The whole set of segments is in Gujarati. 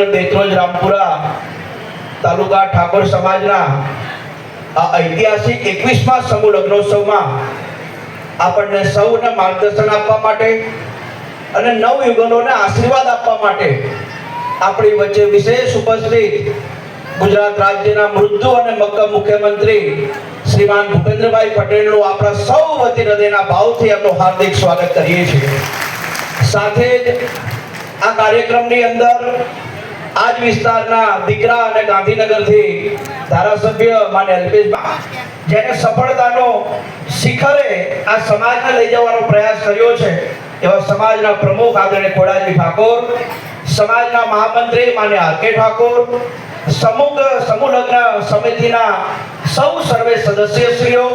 દેત્રોજ રામપુરા તાલુકા ઠાકોર સમાજના આ ઐતિહાસિક એકવીસમા સમૂહ લગ્નોત્સવમાં આપણને સૌને માર્ગદર્શન આપવા માટે અને નવ યુગલોને આશીર્વાદ આપવા માટે આપણી વચ્ચે વિશેષ ઉપસ્થિત ગુજરાત રાજ્યના મૃદુ અને મક્કમ મુખ્યમંત્રી શ્રીમાન ભૂપેન્દ્રભાઈ પટેલનું આપણા સૌ વતી હૃદયના ભાવથી એમનું હાર્દિક સ્વાગત કરીએ છીએ. સાથે જ આ કાર્યક્રમની અંદર આજ વિસ્તારના દીકરા અને ગાંધીનગરથી ધારાસભ્ય માને અલ્પેશભાઈ જેને સફળતાનો શિખરે આ સમાજને લઈ જવાનો પ્રયાસ કર્યો છે, એવા સમાજના પ્રમુખ આદરણીય ખોડાજી ઠાકોર, સમાજના મહામંત્રી માને આર ઠાકોર સમૂહ સમૂહ લગ્ન સમિતિના સૌ સર્વે સદસ્યશ્રીઓ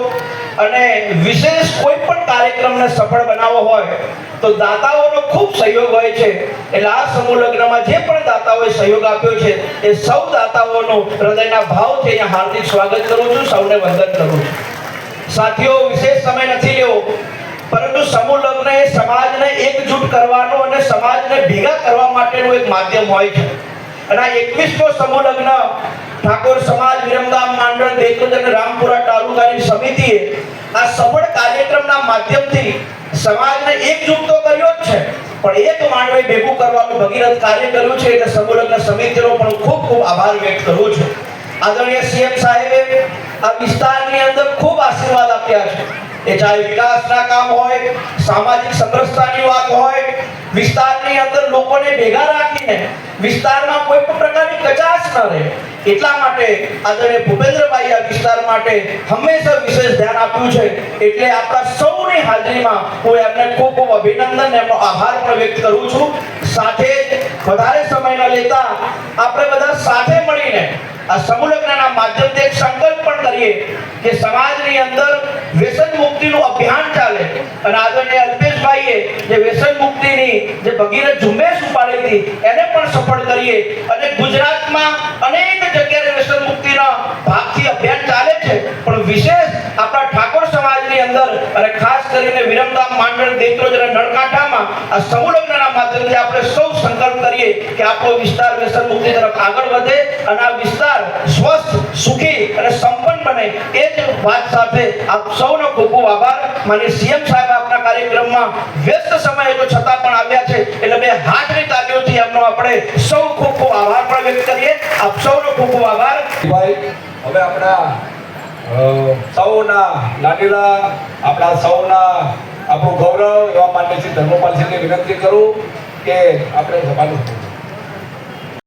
અને વિશેષ કોઈ પણ કાર્યક્રમને સફળ બનાવવો હોય તો દાતાઓનો ખૂબ સહયોગ હોય છે. એટલે આ સમૂહ લગ્નમાં જે પણ દાતાઓએ સહયોગ આપ્યો છે, એ સૌ દાતાઓનો હૃદયના ભાવથી અહીંયા હાર્દિક સ્વાગત કરું છું, સૌને વંદન કરું છું. સાથીઓ, વિશેષ સમય નથી લેવો, પરંતુ સમૂહ લગ્ન એ સમાજને એકજૂટ કરવાનો અને સમાજને ભેગા કરવા માટેનું એક માધ્યમ હોય છે. અને આ એકવીસમો સમૂહ લગ્ન ઠાકોર સમાજ, વિરમગામ, માંડળ દેત્રોજ અને રામપુરા તાલુકાની સમિતિએ આ સફળ કાર્યક્રમના માધ્યમથી સમાજને એકજૂટ તો કર્યો જ છે. પણ એક માંડવે ભેગું કરવાનું ભગીરથ કાર્ય કર્યું છે એટલે સમુલગ્ન સમિતિનો પણ ખૂબ ખૂબ આભાર વ્યક્ત કરું છું. આદરણીય સીએમ સાહેબે આ વિસ્તારની અંદર ખૂબ આશીર્વાદ આપ્યા છે. એ ચાહે વિકાસના કામ હોય, સામાજિક સમરસતાની વાત હોય, વિસ્તારની અંદર લોકોને ભેગા રાખીને વિસ્તારમાં કોઈ પણ પ્રકારની કચાશ ન રહે. એટલા માટે આદરણીય ભૂપેન્દ્રભાઈ આ વિસ્તાર માટે હંમેશા વિશેષ ધ્યાન આપ્યું છે. એટલે આપણા સૌની હાજરીમાં હું એમને ખૂબ ખૂબ અભિનંદન, એમનો આભાર પણ વ્યક્ત કરું છું. સાથે વધારે સમય ન લેતા આપણે બધા સાથે મળીને આ સમૂહ લગ્નના માધ્યમથી એક સંકલ્પ પણ કરીએ કે સમાજની અંદર વ્યસન મુક્તિનું અભિયાન ચાલે અને આદરણીય અલ્પેશભાઈએ જે વ્યસન મુક્તિની જે ભગીરથ ઝુંબેશ ઉપાડી હતી, એને પણ સફળ કરીએ. અને ગુજરાતમાં અનેક જગ્યાએ વ્યસન મુક્તિના ભાગથી અભિયાન ચાલે છે. પણ વિશેષ આપણા ઠાકોર સમાજની અંદર અને ખાસ કરીને વિરમગામ માંડળ દેત્રોજ અને નળકાંઠામાં આ સમુલગ્નના માધ્યમથી આપણે સૌ સંકલ્પ કરીએ કે આપણો વિસ્તાર વ્યસન મુક્તિ તરફ આગળ વધે અને આ વિસ્તાર સ્વસ્થ, સુખી અને સંપન્ન બને. એ જ વાત સાથે આપ સૌનો ખૂબ ખૂબ આભાર. માનીય સીએમ સાહેબ કાર્યક્રમમાં વ્યસ્ત સમય તો છતાં પણ આવ્યા છે. એટલે બે હાથની તાલીઓથી એમનો આપણે સૌ ખૂબ ખૂબ આભાર પણ વ્યક્ત કરીએ. આપ સૌનો ખૂબ ખૂબ આભાર. ભાઈ, હવે આપણા સૌના લાડીલા, આપણા સૌના, આપણું ગૌરવ એવા માન્ય શ્રી ધર્મપાલસિંહને વિનંતી કરું કે આપણે સભાનું